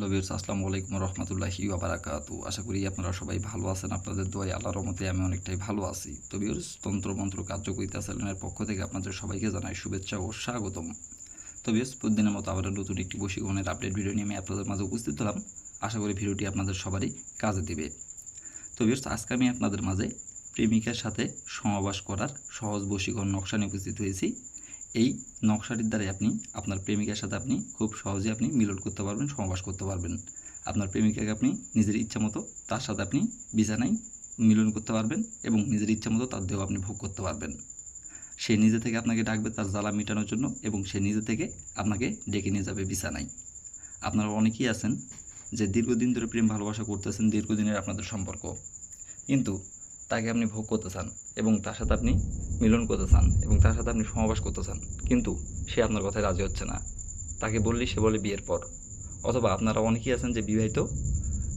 Hello viewers আসসালামু আলাইকুম রহমতুল্লাহি বারাকাতু। আশা করি আপনারা সবাই ভালো আছেন, আপনাদের দোয়াই আল্লাহর রহমতে আমি অনেকটাই ভালো আছি। তো ভিউর্স তন্ত্রমন্ত্র কার্যকরিতা চ্যানেলের পক্ষ থেকে আপনাদের সবাইকে জানাই শুভেচ্ছা ও স্বাগতম। তো ভিউর্স প্রতিদিনের মতো আবার নতুন একটি বশীকরণের আপডেট ভিডিও নিয়ে আমি আপনাদের মাঝে উপস্থিত হলাম। আশা করি ভিডিওটি আপনাদের সবারই কাজে দিবে। তো ভিউর্স আজকে আমি আপনাদের মাঝে প্রেমিকার সাথে সমাবাস করার সহজ বশীকরণ নকশা নিয়ে উপস্থিত হয়েছি। এই নকশাটির দ্বারাই আপনি আপনার প্রেমিকার সাথে আপনি খুব সহজে আপনি মিলন করতে পারবেন সমাবাস করতে পারবেন। আপনার প্রেমিকাকে আপনি নিজের ইচ্ছা মতো তার সাথে আপনি বিছানায় মিলন করতে পারবেন এবং নিজের ইচ্ছা মতো তার দেহ আপনি ভোগ করতে পারবেন। সে নিজে থেকে আপনাকে ডাকবে তার জ্বালা মেটানোর জন্য এবং সে নিজে থেকে আপনাকে ডেকে নিয়ে যাবে বিছানায়। আপনারা অনেকেই আছেন যে দীর্ঘদিন ধরে প্রেম ভালোবাসা করতেছেন, দীর্ঘদিনের আপনাদের সম্পর্ক। কিন্তু তাকে আপনি ভোগ করতে চান এবং তার সাথে আপনি মিলন করতে চান এবং তার সাথে আপনি সমাবাস করতে চান, কিন্তু সে আপনার কথায় রাজি হচ্ছে না। তাকে বললেই সে বলে বিয়ের পর। অথবা আপনারা অনেকেই আছেন যে বিবাহিত,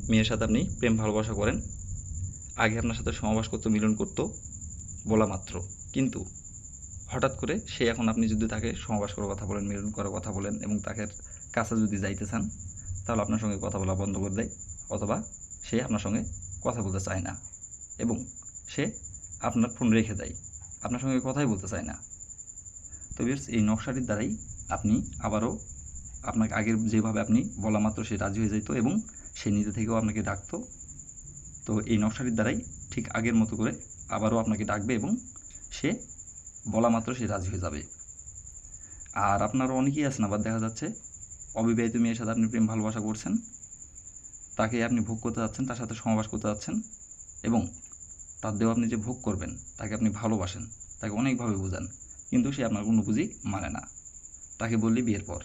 মেয়ের সাথে আপনি প্রেম ভালোবাসা করেন, আগে আপনার সাথে সমাবাস করতো, মিলন করতো বলা মাত্র। কিন্তু হঠাৎ করে সে এখন আপনি যদি তাকে সমাবাস করার কথা বলেন, মিলন করার কথা বলেন এবং তাকে কাছে যদি যাইতে চান, তাহলে আপনার সঙ্গে কথা বলা বন্ধ করে দেয়, অথবা সে আপনার সঙ্গে কথা বলতে চায় না। এবং সে আপনার ফোন রেখে দেয়। আপনার সঙ্গে কথাই বলতে চায় না। তো বিয়ার্স এই নকশাটির দ্বারাই আপনি আবারও আপনাকে আগের যেভাবে আপনি বলা মাত্র সে রাজি হয়ে যেত এবং সে নিজে থেকেও আপনাকে ডাকতো। তো এই নকশাটির দ্বারাই ঠিক আগের মতো করে আবারও আপনাকে ডাকবে এবং সে বলা মাত্র সে রাজি হয়ে যাবে। আর আপনারও অনেকেই আছেন আবার দেখা যাচ্ছে অবিবাহিত মেয়ের সাথে আপনি প্রেম ভালোবাসা করছেন, তাকে আপনি ভোগ করতে যাচ্ছেন, তার সাথে সমাবাস করতে যাচ্ছেন এবং তার দেহ আপনি যে ভোগ করবেন, তাকে আপনি ভালোবাসেন, তাকে অনেকভাবে বোঝান, কিন্তু সে আপনার কোনো বুঝি মানে না। তাকে বললে বিয়ের পর।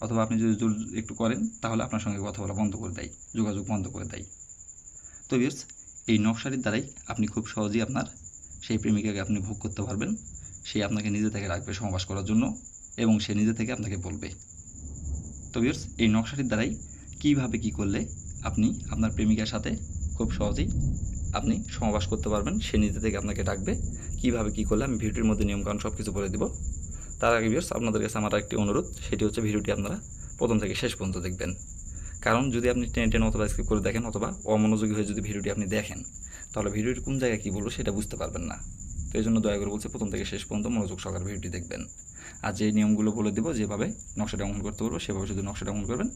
অথবা আপনি যদি জোর একটু করেন, তাহলে আপনার সঙ্গে কথা বলা বন্ধ করে দেয়, যোগাযোগ বন্ধ করে দেয়। তো বিয়ার্স এই নকশাটির দ্বারাই আপনি খুব সহজেই আপনার সেই প্রেমিকাকে আপনি ভোগ করতে পারবেন। সে আপনাকে নিজে থেকে রাখবে সমাবাস করার জন্য এবং সে নিজে থেকে আপনাকে বলবে। তো বিয়ার্স এই নকশাটির দ্বারাই কীভাবে কী করলে আপনি আপনার প্রেমিকার সাথে খুব সহজেই আপনি সমাবাস করতে পারবেন। সে নিজে থেকে আপনাকে ডাকবে, কীভাবে কী করলে, আমি ভিডিওটির মধ্যে নিয়মকানুন সব কিছু বলে দিব। তার আগে বিয়ার্স আপনাদের কাছে আমার একটি অনুরোধ, সেটি হচ্ছে ভিডিওটি আপনারা প্রথম থেকে শেষ পর্যন্ত দেখবেন। কারণ যদি আপনি টেনে টেনে অথবা স্কিপ করে দেখেন অথবা অমনোযোগী হয়ে যদি ভিডিওটি আপনি দেখেন, তাহলে ভিডিওটি কোন জায়গায় কী বলব সেটা বুঝতে পারবেন না। তো এই জন্য দয়া করে বলছে প্রথম থেকে শেষ পর্যন্ত মনোযোগ সহকারে ভিডিওটি দেখবেন। আর যে নিয়মগুলো বলে দেবো, যেভাবে নকশাটা অঙ্কন করতে পারব সেভাবে যদি নকশাটা অঙ্কন করবেন।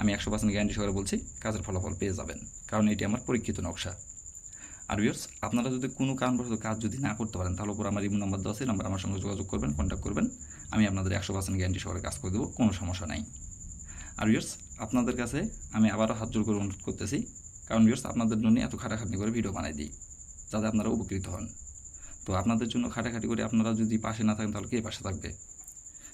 আমি একশো পার্সেন্ট গ্যারান্টি সহকারে বলছি, কাজের ফলাফল পেয়ে যাবেন। কারণ এটি আমার পরীক্ষিত নকশা। আর ভিউয়ার্স আপনারা যদি কোনো কারণবশত কাজ যদি না করতে পারেন, তাহলে উপর আমার ইমো নাম্বার দেওয়া আছে নাম্বার আমার সঙ্গে যোগাযোগ করবেন কন্ট্যাক্ট করবেন। আমি আপনাদের একশো পার্সেন্ট গ্যারান্টি সহকারে কাজ করে দেবো, কোনো সমস্যা নাই। আর ভিউয়ার্স আপনাদের কাছে আমি আবারও হাত জোর করে অনুরোধ করতেছি, কারণ ভিউয়ার্স আপনাদের জন্য এত খাটাখাটনি করে ভিডিও বানাই দিই, যাতে আপনারা উপকৃত হন। তো আপনাদের জন্য খাটাখাটি করে আপনারা যদি পাশে না থাকেন, তাহলে কে পাশে থাকবে?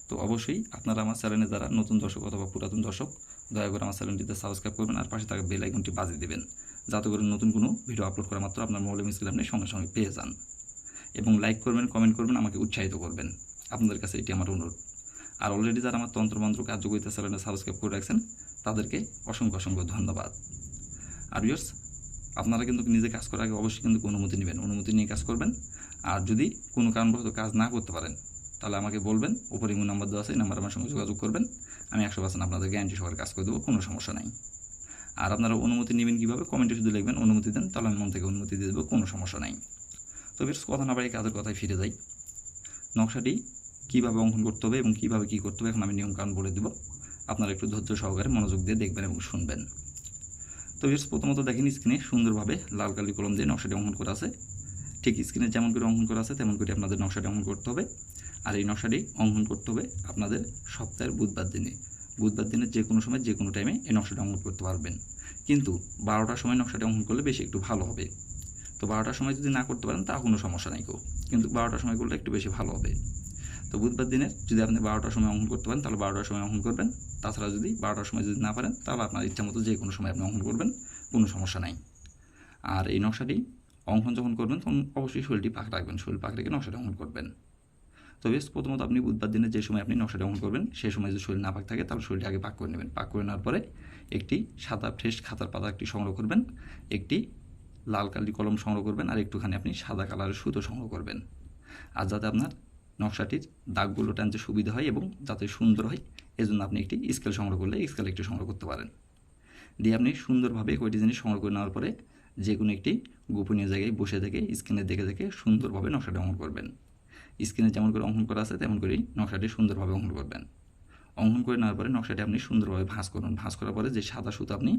তো অবশ্যই আপনারা আমার চ্যানেলে যারা নতুন দর্শক অথবা পুরাতন দর্শক, দয়া করে আমার চ্যানেলটিতে সাবস্ক্রাইব করবেন আর পাশে থাকা বেল আইকনটি বাজিয়ে দেবেন। যাতে করে নতুন কোনো ভিডিও আপলোড করা মাত্র আপনার মোবাইল মিসকিল আপনি সঙ্গে সঙ্গে পেয়ে যান। এবং লাইক করবেন কমেন্ট করবেন, আমাকে উৎসাহিত করবেন। আপনাদের কাছে এটি আমার অনুরোধ। আর অলরেডি যারা আমার তন্ত্রমন্ত্র কার্যকরিতা চ্যানেলে সাবস্ক্রাইব করে রাখছেন, তাদেরকে অসংখ্য অসংখ্য ধন্যবাদ। আর ইয়ার্স আপনারা কিন্তু নিজে কাজ করার আগে অবশ্যই কিন্তু অনুমতি নেবেন। অনুমতি নিয়ে কাজ করবেন। আর যদি কোনো কারণবশত কাজ না করতে পারেন, তাহলে আমাকে বলবেন, উপরে ইমো নাম্বার দেওয়া আছে, এই নাম্বার আমার সঙ্গে যোগাযোগ করবেন। আমি একশো পার্সেন্ট আপনাদের গ্যারান্টি সহকারে কাজ করে দেবো, কোনো সমস্যা নাই। আর আপনারা অনুমতি নেবেন কীভাবে? কমেন্টে শুধু লিখবেন, অনুমতি দেন, তাহলে আমি মন থেকে অনুমতি দিয়ে দেবো, কোনো সমস্যা নাই। তো বেশ, কথা না বাড়ি কাজের কথায় ফিরে যাই। নকশাটি কীভাবে অঙ্কন করতে হবে এবং কীভাবে কী করতে হবে, এখন আমি নিয়মকানুন বলে দেবো। আপনারা একটু ধৈর্য সহকারে মনোযোগ দিয়ে দেখবেন এবং শুনবেন। তো বেশ, প্রথমত দেখেন স্ক্রিনে সুন্দরভাবে লাল কালি কলম দিয়ে নকশাটি অঙ্কন করা আছে। ঠিক স্ক্রিনে যেমন করে অঙ্কন করা আছে, তেমন করে আপনাদের নকশাটি অঙ্কন করতে হবে। আর এই নকশাটি অঙ্কন করতে হবে আপনাদের সপ্তাহের বুধবার দিনে। বুধবার দিনের যে কোনো সময় যে কোনো টাইমে এই নকশাটা অঙ্কন করতে পারবেন। কিন্তু বারোটার সময় নকশাটা অঙ্কন করলে বেশি একটু ভালো হবে। তো বারোটার সময় যদি না করতে পারেন তা কোনো সমস্যা নাই কেউ কিন্তু বারোটার সময় করলে একটু বেশি ভালো হবে। তো বুধবার দিনের যদি আপনি বারোটার সময় অঙ্কন করতে পারেন, তাহলে বারোটার সময় অঙ্কন করবেন। তাছাড়া যদি বারোটার সময় যদি না পারেন, তাহলে আপনার ইচ্ছা মতো যে কোনো সময় আপনি অঙ্কন করবেন, কোনো সমস্যা নাই। আর এই নকশাটি অঙ্কন যখন করবেন, তখন অবশ্যই শরীরটি পাক রাখবেন। শরীর পাক রেখে নকশাটা অঙ্কন করবেন। তো বেশ, প্রথমত আপনি বুধবার দিনে যে সময় আপনি নকশাটা অঙ্কন করবেন সেই সময় যদি শরীর না পাক থাকে, তাহলে শরীরটি আগে পাক করে নেবেন। পাক করে নেওয়ার পরে একটি সাদা ফ্রেশ খাতার পাতা একটি সংগ্রহ করবেন, একটি লাল কালি কলম সংগ্রহ করবেন, আর একটুখানি আপনি সাদা কালারের সুতো সংগ্রহ করবেন। আর যাতে আপনার নকশাটির দাগগুলো টানতে সুবিধা হয় এবং যাতে সুন্দর হয়, এজন্য আপনি একটি স্কেল সংগ্রহ করলে স্কেল একটি সংগ্রহ করতে পারেন। দিয়ে আপনি সুন্দরভাবে কয়টি জিনিস সংগ্রহ করে নেওয়ার পরে যে কোনো একটি গোপনীয় জায়গায় বসে থেকে স্ক্রিনে দেখে দেখে সুন্দরভাবে নকশাটি অঙ্কন করবেন। স্ক্রিনে যেমন করে অঙ্কন করা আছে, তেমন করেই নকশাটি সুন্দরভাবে অঙ্কন করবেন। অঙ্কন করে নেওয়ার পরে নকশাটি আপনি সুন্দরভাবে ভাঁজ করুন। ভাঁজ করার পরে যে সাদা সুতো আপনি,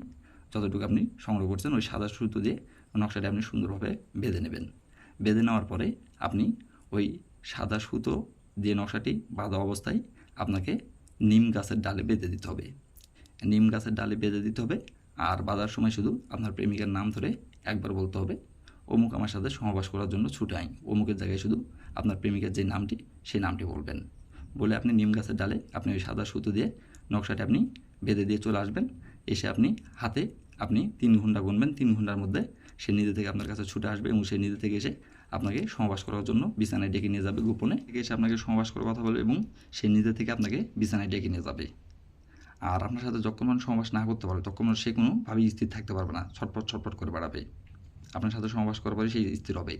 যতটুকু আপনি সংগ্রহ করছেন, ওই সাদা সুতো দিয়ে নকশাটি আপনি সুন্দরভাবে বেঁধে নেবেন। বেঁধে নেওয়ার পরে আপনি ওই সাদা সুতো দিয়ে নকশাটি বাঁধা অবস্থায় আপনাকে নিম গাছের ডালে বেঁধে দিতে হবে। নিম গাছের ডালে বেঁধে দিতে হবে। আর বাঁধার সময় শুধু আপনার প্রেমিকার নাম ধরে একবার বলতে হবে, অমুক আমার সাথে সহবাস করার জন্য ছুটে আইন অমুকের জায়গায় শুধু আপনার প্রেমিকার যে নামটি, সেই নামটি বলবেন। বলে আপনি নিম গাছের ডালে আপনি ওই সাদা সুতো দিয়ে নকশাটি আপনি বেঁধে দিয়ে চলে আসবেন। এসে আপনি হাতে আপনি তিন ঘণ্টা গুনবেন। তিন ঘণ্টার মধ্যে সে নিজে থেকে আপনার কাছে ছুটে আসবে এবং সে নিজে থেকে এসে আপনাকে সহবাস করার জন্য বিছানায় ডেকে নিয়ে যাবে গোপনে। এসে আপনাকে সহবাস করার কথা বলবে এবং সে নিজে থেকে আপনাকে বিছানায় ডেকে নিয়ে যাবে। আর আপনার সাথে যতক্ষণ সমাবাস না করতে পারবে। ততক্ষণ সে কোনোভাবেই স্থির থাকতে পারবে না। ছটপট ছটপট করে বেড়াবে। আপনার সাথে সমাবাস করার পরে সেই স্থির হবে।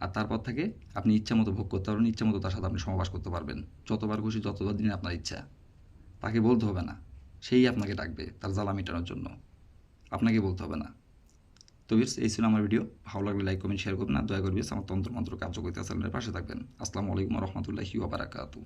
আর তারপর থেকে আপনি ইচ্ছা মতো ভোগ করতে পারবেন, ইচ্ছা মতো তার সাথে আপনি সমাবাস করতে পারবেন। যতবার খুশি যতবার দিনে আপনার ইচ্ছা। তাকে বলতে হবে না। সেই আপনাকে ডাকবে তার জ্বালা মেটানোর জন্য। আপনাকে বলতে হবে না। তো বিস এই ছিল আমার ভিডিও। ভালো লাগলে লাইক কমেন্ট শেয়ার করবেন আর দয়া করবেন আমার তন্ত্রমন্ত্র কার্যকরিতা চ্যানেলের পাশে থাকবেন। আসসালামু আলাইকুম রহমতুল্লাহি ওবারাকাতু